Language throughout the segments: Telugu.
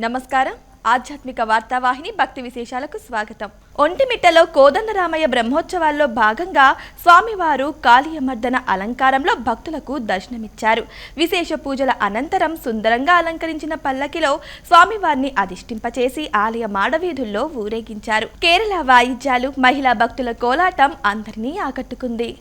నమస్కారం. ఆధ్యాత్మిక వార్తావాహిని భక్తి విశేషాలకు స్వాగతం. ఒంటిమిట్టలో కోదండరామయ్య బ్రహ్మోత్సవాల్లో భాగంగా స్వామివారు కాళీయమర్దన అలంకారంలో భక్తులకు దర్శనమిచ్చారు. విశేష పూజల అనంతరం సుందరంగా అలంకరించిన పల్లకిలో స్వామివారిని అధిష్టింపచేసి ఆలయ మాడవీధుల్లో ఊరేగించారు. కేరళ వాయిద్యాలు మహిళా భక్తుల కోలాటం అందరినీ ఆకట్టుకుంది.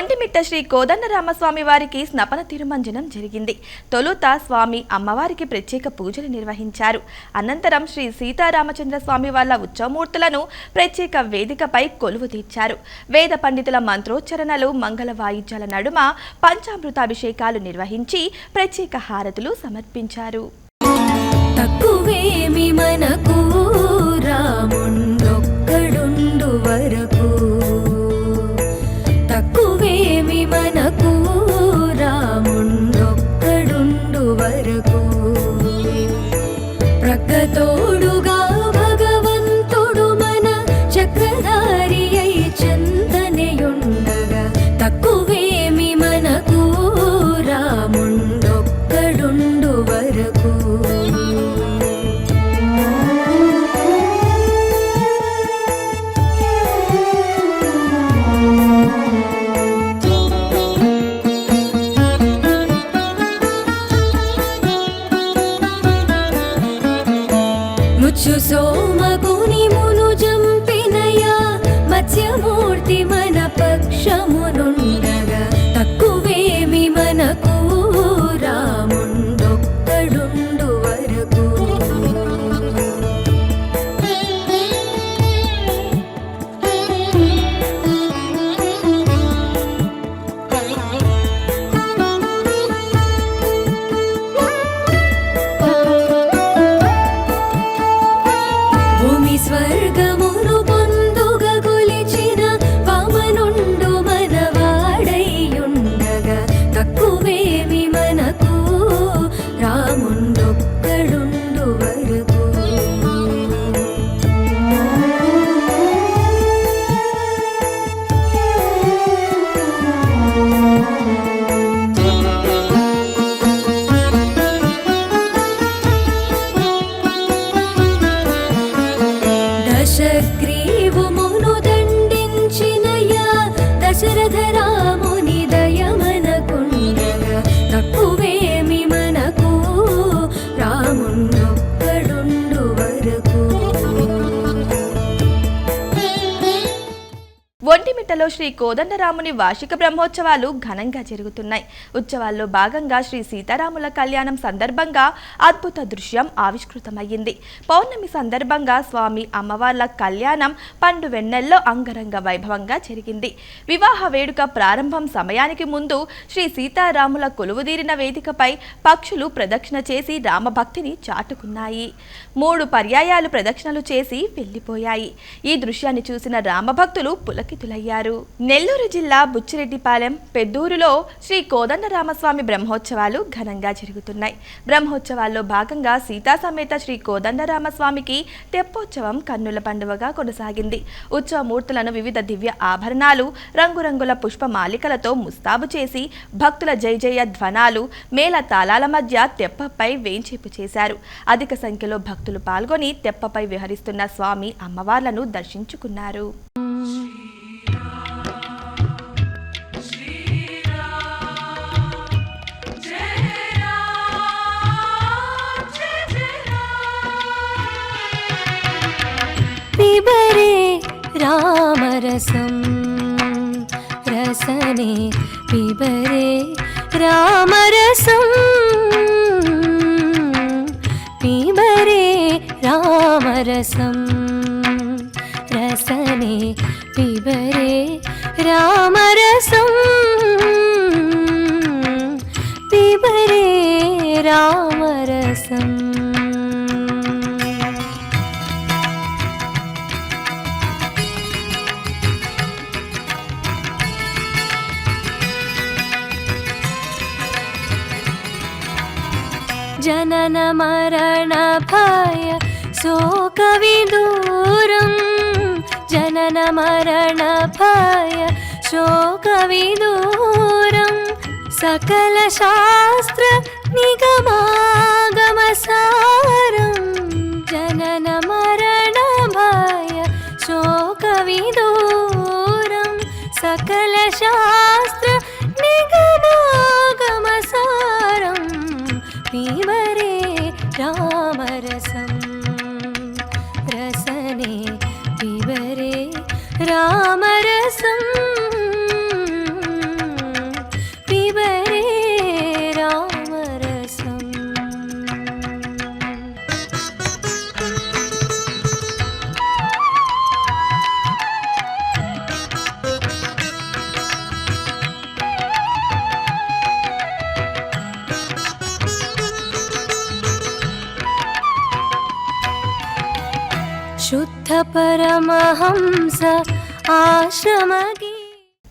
ఒంటిమిట్ట శ్రీ కోదండరామస్వామి వారికి స్నపన తిరుమంజనం జరిగింది. తొలుత స్వామి అమ్మవారికి ప్రత్యేక పూజలు నిర్వహించారు. అనంతరం శ్రీ సీతారామచంద్ర స్వామి వాళ్ళ ఉత్సవమూర్తులను ప్రత్యేక వేదికపై కొలువు తీర్చారు. వేద పండితుల మంత్రోచ్చరణలు మంగళ వాయిద్యాల నడుమ పంచామృతాభిషేకాలు నిర్వహించి ప్రత్యేక హారతులు సమర్పించారు. మనకు రాముండ ఒంటిమిట్టలో శ్రీ కోదండరాముని వార్షిక బ్రహ్మోత్సవాలు ఘనంగా జరుగుతున్నాయి. ఉత్సవాల్లో భాగంగా శ్రీ సీతారాముల కళ్యాణం సందర్భంగా అద్భుత దృశ్యం ఆవిష్కృతమయ్యింది. పౌర్ణమి సందర్భంగా స్వామి అమ్మవార్ల కళ్యాణం పండు వెన్నెల్లో అంగరంగ వైభవంగా జరిగింది. వివాహ వేడుక ప్రారంభం సమయానికి ముందు శ్రీ సీతారాముల కొలువుదీరిన వేదికపై పక్షులు ప్రదక్షిణ చేసి రామభక్తిని చాటుకున్నాయి. మూడు పర్యాయాలు ప్రదక్షిణలు చేసి వెళ్ళిపోయాయి ఈ దృశ్యాన్ని చూసిన రామభక్తులు పులకితులయ్యారు. నెల్లూరు జిల్లా బుచ్చిరెడ్డిపాలెం పెద్దూరులో శ్రీ కోదండరామస్వామి బ్రహ్మోత్సవాలు ఘనంగా జరుగుతున్నాయి. బ్రహ్మోత్సవాల్లో భాగంగా సీతా సమేత శ్రీ కోదండరామస్వామికి తెప్పోత్సవం కన్నుల పండుగగా కొనసాగింది. ఉత్సవమూర్తులను వివిధ దివ్య ఆభరణాలు రంగురంగుల పుష్పమాలికలతో ముస్తాబు చేసి భక్తుల జై జయ ధ్వనాలు మేళ తాళాల మధ్య తెప్పపై వేంచేపు చేశారు. అధిక సంఖ్యలో భక్తులు పాల్గొని తెప్పపై విహరిస్తున్న స్వామి అమ్మవార్లను దర్శించుకున్నారు पिबरे रामरसं रसने पिबरे रामरसं रसं रसने पिबरे रामरसं पिबरे रामरसम् जननमरणभय सो शोकविदूरं जनन मरण भय शोकविदूरं सकलशास्त्र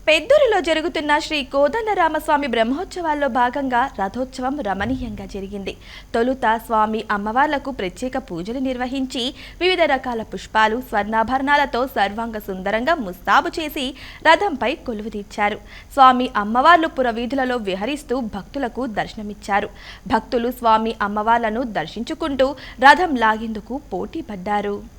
పెద్దూరులో జరుగుతున్న శ్రీ కోదండరామస్వామి బ్రహ్మోత్సవాల్లో భాగంగా రథోత్సవం రమణీయంగా జరిగింది. తొలుత స్వామి అమ్మవార్లకు ప్రత్యేక పూజలు నిర్వహించి వివిధ రకాల పుష్పాలు స్వర్ణాభరణాలతో సర్వాంగ సుందరంగా ముస్తాబు చేసి రథంపై కొలువుదీర్చారు స్వామి అమ్మవార్లు పురవీధులలో విహరిస్తూ భక్తులకు దర్శనమిచ్చారు. భక్తులు స్వామి అమ్మవార్లను దర్శించుకుంటూ రథం లాగేందుకు పోటీ పడ్డారు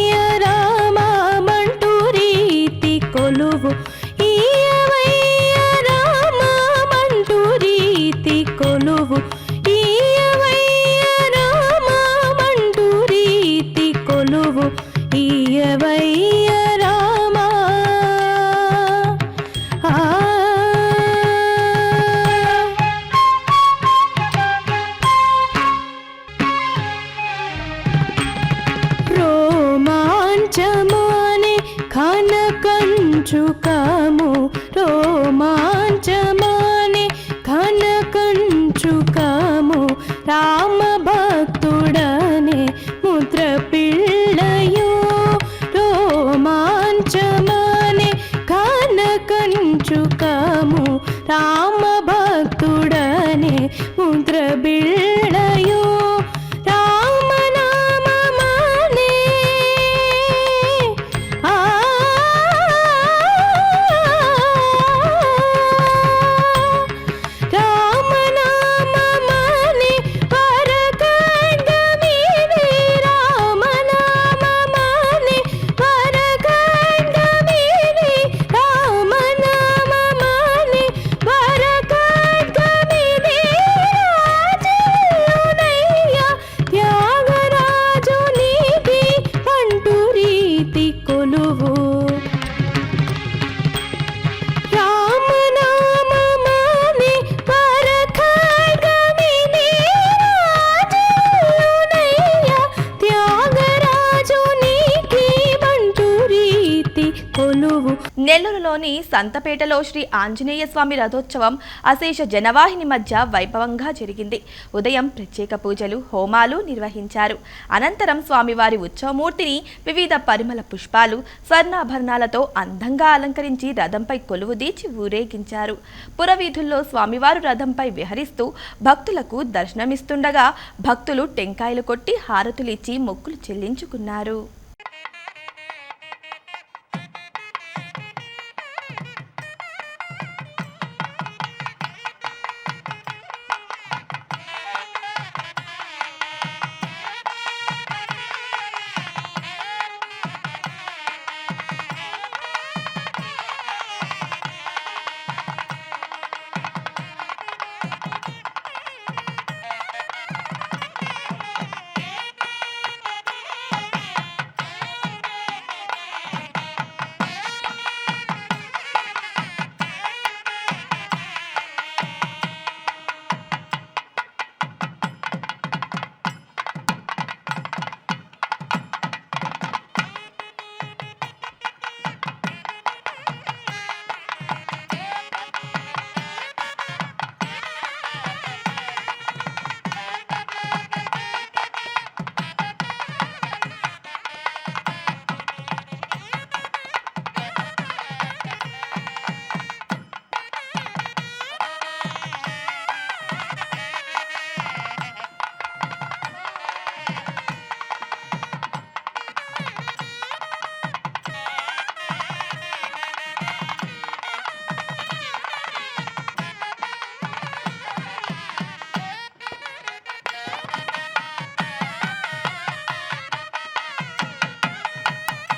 ಮಿತ್ರ ಬಿ సంతపేటలో శ్రీ ఆంజనేయ స్వామి రథోత్సవం అశేష జనవాహిని మధ్య వైభవంగా జరిగింది. ఉదయం ప్రత్యేక పూజలు హోమాలు నిర్వహించారు. అనంతరం స్వామివారి ఉత్సవమూర్తిని వివిధ పరిమళ పుష్పాలు స్వర్ణాభరణాలతో అందంగా అలంకరించి రథంపై కొలువుదీచి ఊరేగించారు. పురవీధుల్లో స్వామివారు రథంపై విహరిస్తూ భక్తులకు దర్శనమిస్తుండగా భక్తులు టెంకాయలు కొట్టి హారతులిచ్చి మొక్కులు చెల్లించుకున్నారు.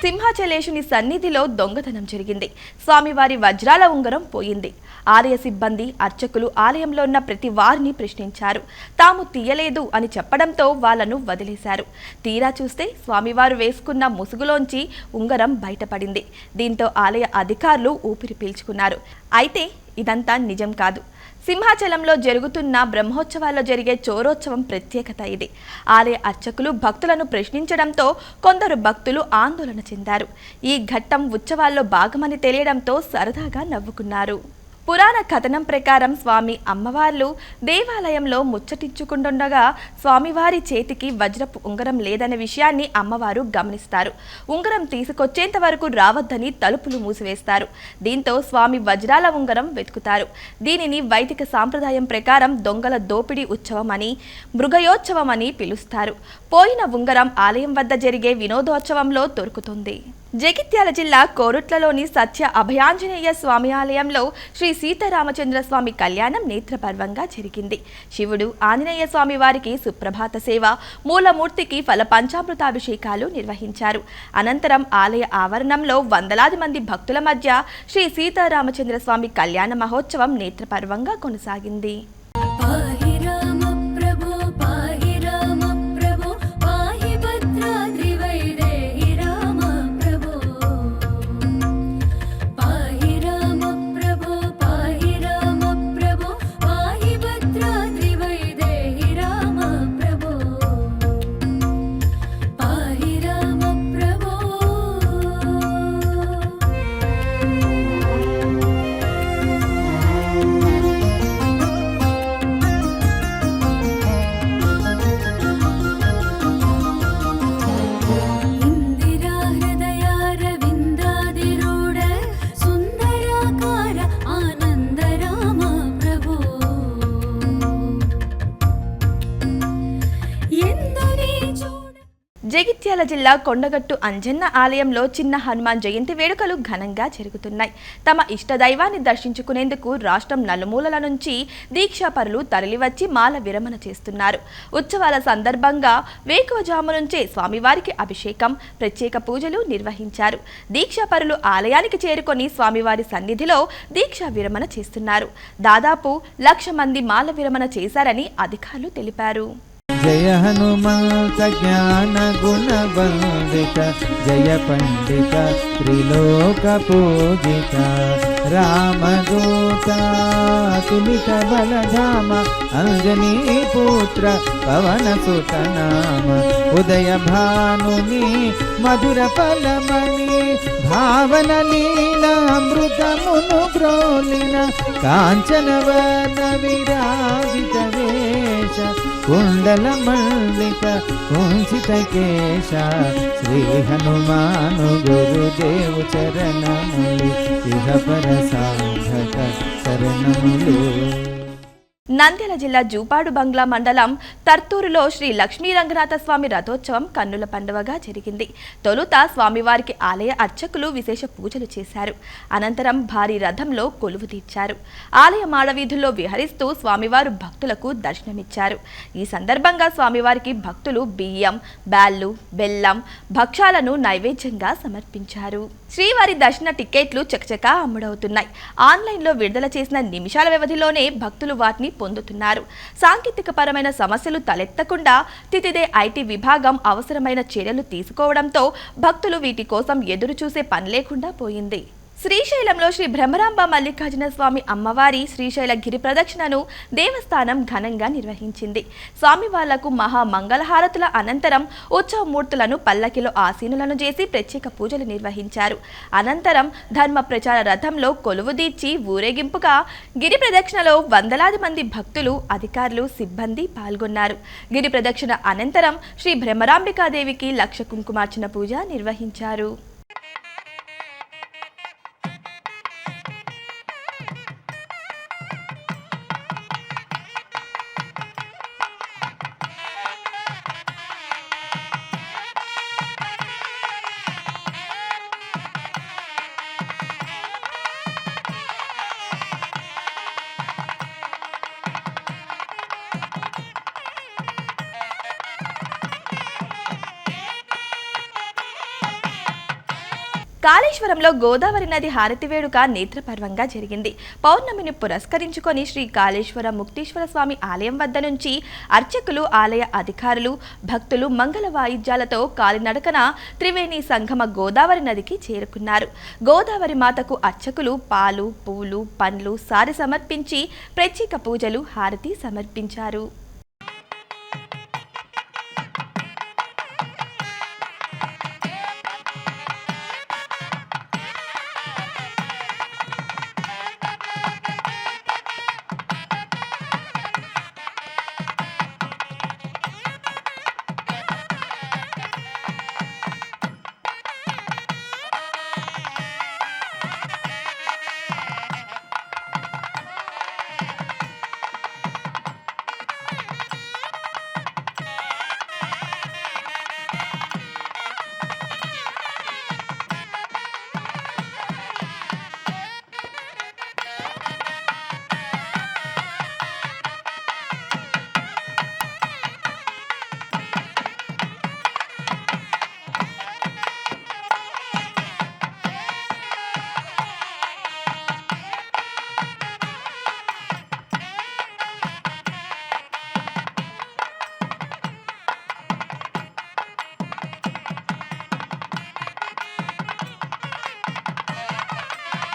సింహాచలేశుని సన్నిధిలో దొంగతనం జరిగింది. స్వామివారి వజ్రాల ఉంగరం పోయింది. ఆలయ సిబ్బంది అర్చకులు ఆలయంలో ఉన్న ప్రతి వారిని ప్రశ్నించారు. తాము తీయలేదు అని చెప్పడంతో వాళ్ళను వదిలేశారు. తీరా చూస్తే స్వామివారు వేసుకున్న ముసుగులోంచి ఉంగరం బయటపడింది. దీంతో ఆలయ అధికారులు ఊపిరి పీల్చుకున్నారు. అయితే ఇదంతా నిజం కాదు. సింహాచలంలో జరుగుతున్న బ్రహ్మోత్సవాల్లో జరిగే చోరోత్సవం ప్రత్యేకత ఇది. ఆలయ అర్చకులు భక్తులను ప్రశ్నించడంతో కొందరు భక్తులు ఆందోళన చెందారు. ఈ ఘట్టం ఉత్సవాల్లో భాగమని తెలియడంతో సరదాగా నవ్వుకున్నారు. పురాణ కథనం ప్రకారం స్వామి అమ్మవార్లు దేవాలయంలో ముచ్చటించుకుంటుండగా స్వామివారి చేతికి వజ్రపు ఉంగరం లేదనే విషయాన్ని అమ్మవారు గమనిస్తారు. ఉంగరం తీసుకొచ్చేంత వరకు రావద్దని తలుపులు మూసివేస్తారు. దీంతో స్వామి వజ్రాల ఉంగరం వెతుకుతారు. దీనిని వైదిక సాంప్రదాయం ప్రకారం దొంగల దోపిడీ ఉత్సవం అని మృగయోత్సవం అని పిలుస్తారు. పోయిన ఉంగరం ఆలయం వద్ద జరిగే వినోదోత్సవంలో దొరుకుతుంది. జగిత్యాల జిల్లా కోరుట్లలోని సత్య అభయాంజనేయ స్వామి ఆలయంలో శ్రీ సీతారామచంద్ర స్వామి కళ్యాణం నేత్రపర్వంగా జరిగింది. శివుడు ఆంజనేయ స్వామి వారికి సుప్రభాత సేవ మూలమూర్తికి ఫల పంచామృతాభిషేకాలు నిర్వహించారు. అనంతరం ఆలయ ఆవరణంలో వందలాది మంది భక్తుల మధ్య శ్రీ సీతారామచంద్ర స్వామి కళ్యాణ మహోత్సవం నేత్రపర్వంగా కొనసాగింది. పాహి రామ జగిత్యాల జిల్లా కొండగట్టు అంజన్న ఆలయంలో చిన్న హనుమాన్ జయంతి వేడుకలు ఘనంగా జరుగుతున్నాయి. తమ ఇష్టదైవాన్ని దర్శించుకునేందుకు రాష్ట్రం నలుమూలల నుంచి దీక్షాపరులు తరలివచ్చి మాల విరమణ చేస్తున్నారు. ఉత్సవాల సందర్భంగా వేకువజాము నుంచే స్వామివారికి అభిషేకం ప్రత్యేక పూజలు నిర్వహించారు. దీక్షాపరులు ఆలయానికి చేరుకొని స్వామివారి సన్నిధిలో దీక్షా విరమణ చేస్తున్నారు. దాదాపు లక్ష మంది మాల విరమణ చేశారని అధికారులు తెలిపారు. जय हनुमंत ज्ञान गुण वंदित जय पंडित त्रिलोक राम रामदूता सुमित बलधाम, अंजनी पुत्र, पवन सुत नाम। उदय भानुनि, मधुर फलमणि भावन लीलामृतमुनु कांचन वन विराजित वेश। కుండల మల్లిక ఉంచిత కేశ శ్రీ హనుమాను గురుదేవు చరణములు ఇహ పర సాధక శరణములు నంద్యాల జిల్లా జూపాడు బంగ్లా మండలం తర్తూరులో శ్రీ లక్ష్మీ రంగనాథ స్వామి రథోత్సవం కన్నుల పండుగగా జరిగింది. తొలుత స్వామివారికి ఆలయ అర్చకులు విశేష పూజలు చేశారు. అనంతరం భారీ రథంలో కొలువు తీర్చారు. ఆలయ మాడవీధుల్లో విహరిస్తూ స్వామివారు భక్తులకు దర్శనమిచ్చారు. ఈ సందర్భంగా స్వామివారికి భక్తులు బియ్యం బ్యాళ్ళు బెల్లం భక్ష్యాలను నైవేద్యంగా సమర్పించారు. శ్రీవారి దర్శన టికెట్లు చకచకా అమ్ముడవుతున్నాయి. ఆన్లైన్లో విడుదల చేసిన నిమిషాల వ్యవధిలోనే భక్తులు వాటిని పొందుతున్నారు. సాంకేతిక పరమైన సమస్యలు తలెత్తకుండా తితిదే ఐటీ విభాగం అవసరమైన చర్యలు తీసుకోవడంతో భక్తులు వీటి కోసం ఎదురుచూసే పని లేకుండా పోయింది. శ్రీశైలంలో శ్రీ భ్రమరాంబ మల్లికార్జున స్వామి అమ్మవారి శ్రీశైల గిరి ప్రదక్షిణను దేవస్థానం ఘనంగా నిర్వహించింది. స్వామి వాళ్ళకు మహా మంగళహారతుల అనంతరం ఉత్సవమూర్తులను పల్లకిలో ఆసీనులను చేసి ప్రత్యేక పూజలు నిర్వహించారు. అనంతరం ధర్మ ప్రచార రథంలో కొలువుదీర్చి ఊరేగింపుగా గిరి ప్రదక్షిణలో వందలాది మంది భక్తులు అధికారులు సిబ్బంది పాల్గొన్నారు. గిరి ప్రదక్షిణ అనంతరం శ్రీ భ్రమరాంబికాదేవికి లక్ష కుంకుమార్చన పూజ నిర్వహించారు. కాళేశ్వరంలో గోదావరి నది హారతి వేడుక నేత్రపర్వంగా జరిగింది. పౌర్ణమిని పురస్కరించుకొని శ్రీ కాళేశ్వర ముక్తీశ్వర స్వామి ఆలయం వద్ద నుంచి అర్చకులు ఆలయ అధికారులు భక్తులు మంగళ వాయిద్యాలతో కాలినడకన త్రివేణి సంగమ గోదావరి నదికి చేరుకున్నారు. గోదావరి మాతకు అర్చకులు పాలు పూలు పండ్లు సారి సమర్పించి ప్రత్యేక పూజలు హారతి సమర్పించారు.